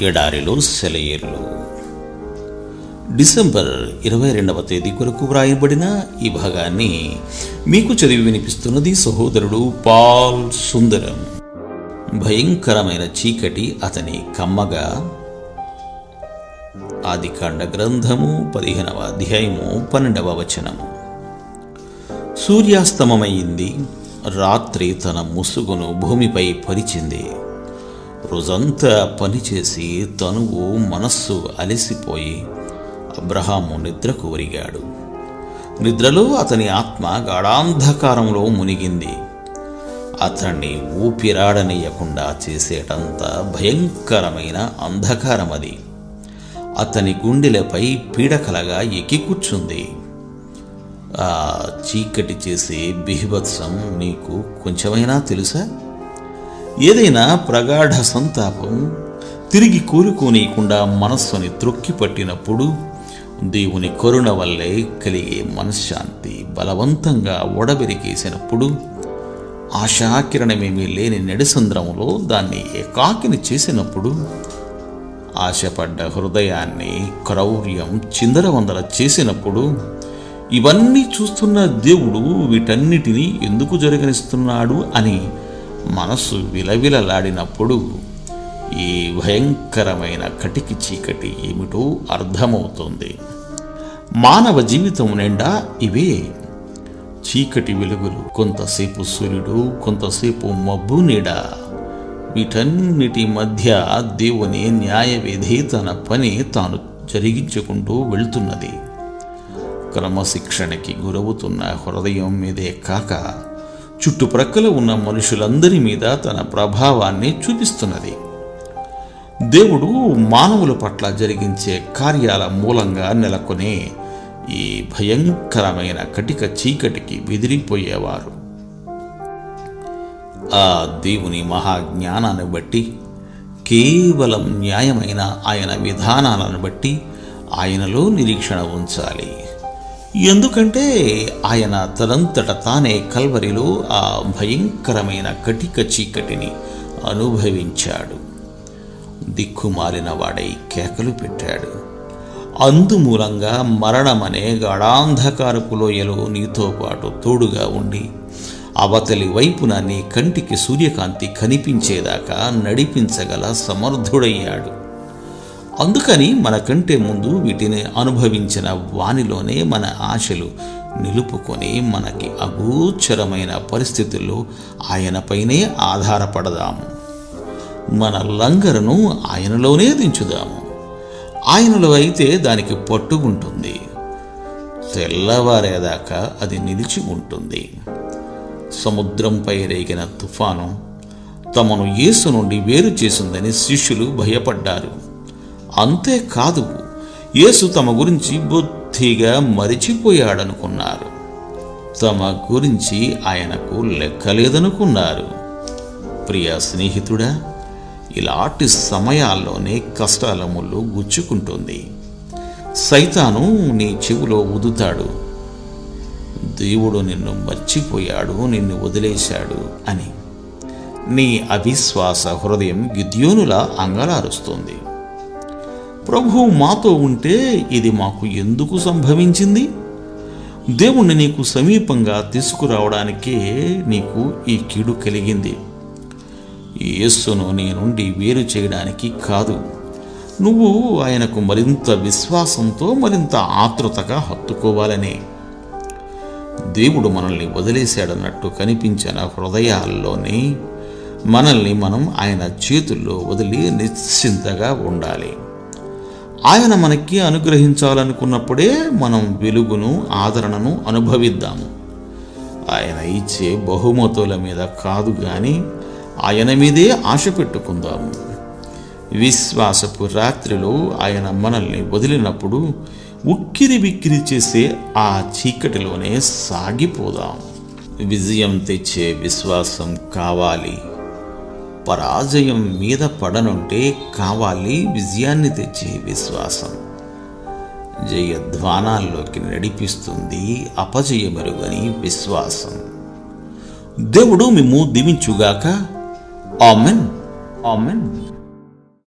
ఎడారిలో సెలయేర్లు. డిసెంబర్ ఇరవై రెండవ తేదీ కొరకు వ్రాయబడిన ఈ భాగాన్ని మీకు చదివి వినిపిస్తున్నది సహోదరుడు పాల్ సుందరం. భయంకరమైన చీకటి అతని కమ్మగా. ఆదికాండ గ్రంథము పదిహేనవ అధ్యాయము పన్నెండవ వచనము. సూర్యాస్తమమైంది రాత్రి తన ముసుగును భూమిపై పరిచింది. రోజంతా పనిచేసి తనువు మనస్సు అలసిపోయి అబ్రహాము నిద్రకు ఒరిగాడు. నిద్రలో అతని ఆత్మ గాఢాంధకారంలో మునిగింది. అతన్ని ఊపిరాడనీయకుండా చేసేటంత భయంకరమైన అంధకారం అది అతని గుండెలపై పీడకలగా ఎక్కి కూర్చుంది. ఆ చీకటి చేసే బిహివత్సం నీకు కొంచెమైనా తెలుసా? ఏదైనా ప్రగాఢ సంతాపం తిరిగి కోలుకోనీయకుండా మనస్సుని త్రొక్కి పట్టినప్పుడు దేవుని కరుణ వల్లే కలిగే మనశ్శాంతి బలవంతంగా ఒడబెరికేసినప్పుడు ఆశాకిరణమేమీ లేని నెడిసంద్రంలో దాన్ని ఏకాకిని చేసినప్పుడు ఆశపడ్డ హృదయాన్ని క్రౌర్యం చిందరవందర చేసినప్పుడు ఇవన్నీ చూస్తున్న దేవుడు వీటన్నిటినీ ఎందుకు జరగనిస్తున్నాడు అని మనసు విలవిలలాడినప్పుడు ఈ భయంకరమైన కటికి చీకటి ఏమిటో అర్థమవుతుంది. మానవ జీవితం నిండా ఇవే చీకటి వెలుగులు. కొంతసేపు సూర్యుడు కొంతసేపు మబ్బు నీడ. వీటన్నిటి మధ్య దేవుని న్యాయ విధి తన పని తాను జరిగించుకుంటూ వెళ్తున్నది. క్రమశిక్షణకి గురవుతున్న హృదయం మీదే కాక చుట్టుప్రక్కల ఉన్న మనుషులందరి మీద తన ప్రభావాన్ని చూపిస్తున్నది. దేవుడు మానవుల పట్ల జరిగించే కార్యాల మూలంగా నెలకొనే ఈ భయంకరమైన కటిక చీకటికి బెదిరిపోయేవారు. ఆ దేవుని మహాజ్ఞానాన్ని బట్టి కేవలం న్యాయమైన ఆయన విధానాలను బట్టి ఆయనలో నిరీక్షణ ఉంచాలి. ఎందుకంటే ఆయన తనంతట తానే కల్వరిలో ఆ భయంకరమైన కటిక చీకటిని అనుభవించాడు. దిక్కుమాలిన వాడై కేకలు పెట్టాడు. అందుమూలంగా మరణమనే గాఢాంధకారపు లోయలో నీతో పాటు తోడుగా ఉండి అవతలి వైపున నీ కంటికి సూర్యకాంతి కనిపించేదాకా నడిపించగల సమర్థుడయ్యాడు. అందుకని మనకంటే ముందు వీటిని అనుభవించిన వానిలోనే మన ఆశలు నిలుపుకొని మనకి అగోచరమైన పరిస్థితుల్లో ఆయనపైనే ఆధారపడదాము మన లంగరును ఆయనలోనే దించుదాము ఆయనలో అయితే దానికి పట్టు ఉంటుంది తెల్లవారేదాకా అది నిలిచి ఉంటుంది. సముద్రంపై రేగిన తుఫాను తమను యేసు నుండి వేరు చేసిందని శిష్యులు భయపడ్డారు. అంతేకాదు యేసు తమ గురించి బుద్ధిగా మరిచిపోయాడనుకున్నారు. తమ గురించి ఆయనకు లెక్కలేదనుకున్నారు. ప్రియ స్నేహితుడా ఇలాంటి సమయాల్లోనే కష్టాల ముళ్ళు గుచ్చుకుంటుంది. సైతాను నీ చెవిలో ఉదుతాడు దేవుడు నిన్ను మర్చిపోయాడు నిన్ను వదిలేశాడు అని. నీ అవిశ్వాస హృదయం గిద్యోనులా అంగలారుస్తుంది. ప్రభువు మాతో ఉంటే ఇది మాకు ఎందుకు సంభవించింది? దేవుణ్ణి నీకు సమీపంగా తీసుకురావడానికే నీకు ఈ కీడు కలిగింది. యేస్సును నీ నుండి వేరు చేయడానికి కాదు. నువ్వు ఆయనకు మరింత విశ్వాసంతో మరింత ఆతృతగా హత్తుకోవాలనే. దేవుడు మనల్ని వదిలేశాడన్నట్టు కనిపించిన హృదయాల్లోనే మనల్ని మనం ఆయన చేతుల్లో వదిలి నిశ్చింతగా ఉండాలి. ఆయన మనకి అనుగ్రహించాలనుకున్నప్పుడే మనం వెలుగును ఆదరణను అనుభవిద్దాము. ఆయన ఇచ్చే బహుమతుల మీద కాదు కానీ ఆయన మీదే ఆశ పెట్టుకుందాము. విశ్వాసపు రాత్రిలో ఆయన మనల్ని వదిలినప్పుడు ఉక్కిరి బిక్కిరి చేసే ఆ చీకటిలోనే సాగిపోదాం. విజయం తెచ్చే విశ్వాసం కావాలి. పరాజయం మీద పడనుంటే కావాలి విజయాన్ని తెచ్చే విశ్వాసం. జయధ్వానాల్లోకి నడిపిస్తుంది అపజయమెరుగని విశ్వాసం. దేవుడు మేము దీవించుగాక. ఆమెన్. ఆమెన్.